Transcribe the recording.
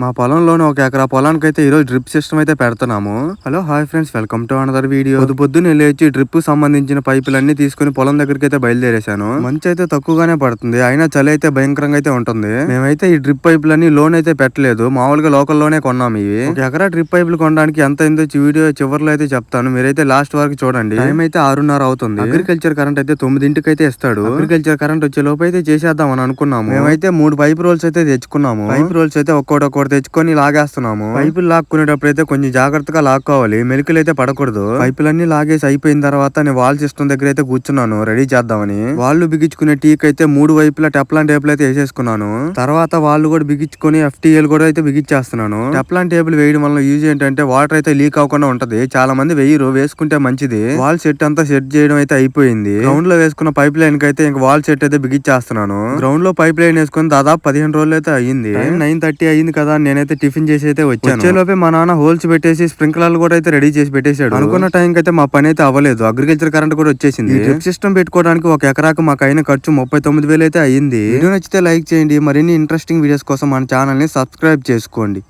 మా పొలంలోని ఒక ఎకరా పొలానికి అయితే ఈ రోజు డ్రిప్ సిస్టమ్ అయితే పెడుతున్నాము. Hello hi friends welcome to another video పొద్దు పొద్దున్నే లేచి డ్రిప్ సంబంధించిన పైపులన్నీ తీసుకుని పొలం దగ్గరికి అయితే బయలుదేరేశాను. మంచి అయితే తక్కువగానే పడుతుంది. అయినా చలి అయితే భయంకరంగా అయితే ఉంటుంది. మేమైతే ఈ డ్రిప్ పైపులన్నీ లోన్ అయితే పెట్టలేదు. మామూలుగా లోకల్లోనే కొన్నాము ఇవి. ఎకరా డ్రిప్ పైపులు కొనడానికి ఎంత అయిందో వీడియో చివరిలో అయితే చెప్తాను. మీరైతే లాస్ట్ వరకు చూడండి. టైం అయితే ఆరున్నర అవుతుంది. అగ్రికల్చర్ కరెంట్ అయితే తొమ్మిదింటికి అయితే ఇస్తాడు. అగ్రికల్చర్ కరెంట్ వచ్చే లోపు అయితే చేసేద్దాం అని అనుకున్నాము. మేమైతే మూడు పైప్ రోల్స్ అయితే తెచ్చుకున్నాము. పైప్ రోల్స్ అయితే ఒక్కోటి ఒకటి తెచ్చుకొని లాగేస్తున్నాము. పైపులు లాక్కునేటప్పుడు అయితే కొంచెం జాగ్రత్తగా లాక్కోవాలి. మెలికలు అయితే పడకూడదు. పైపులన్నీ లాగేసి అయిపోయిన తర్వాత నేను వాల్ సిస్టమ్ దగ్గర అయితే కూర్చున్నాను. రెడీ చేద్దామని. వాళ్ళు బిగించుకునే టీక్ అయితే మూడు వైపులా టెప్లాన్ టేబుల్ అయితే వేసేసుకున్నాను. తర్వాత వాళ్ళు కూడా బిగించుకొని ఎఫ్టీఎల్ కూడా అయితే బిగించేస్తున్నాను. టెప్లాన్ టేబుల్ వేయడం వల్ల యూజ్ ఏంటంటే వాటర్ అయితే లీక్ అవ్వకుండా ఉంటది. చాలా మంది వెయ్యరు వేసుకుంటే మంచిది. వాల్ సెట్ అంతా సెట్ చేయడం అయితే అయిపోయింది. గ్రౌండ్లో వేసుకున్న పైప్ లైన్కి అయితే ఇంక వాల్ సెట్ అయితే బిగించేస్తున్నాను. గ్రౌండ్లో పైప్ లైన్ వేసుకుని దాదాపు పదిహేను రోజులు అయితే అయ్యింది. నైన్ థర్టీ అయ్యింది కదా. అని నేనైతే టిఫిన్ చేసి అయితే వచ్చాను. వచ్చేలోపే మా నాన్న హోల్స్ పెట్టేసి స్ప్రింక్లర్లు కూడా అయితే రెడీ చేసి పెట్టేశాడు. అనుకున్న టైం అయితే మా పని అయితే అవ్వలేదు. అగ్రికల్చర్ కరెంట్ కూడా వచ్చేసింది. డ్రిప్ సిస్టమ్ పెట్టుకోవడానికి ఒక ఎకరాకు మాకు అయిన ఖర్చు ముప్పై తొమ్మిది వేలు అయితే అయ్యింది. వీడియో నచ్చితే లైక్ చేయండి. మరిన్ని ఇంట్రెస్టింగ్ వీడియోస్ కోసం మన ఛానల్ని సబ్స్క్రైబ్ చేసుకోండి.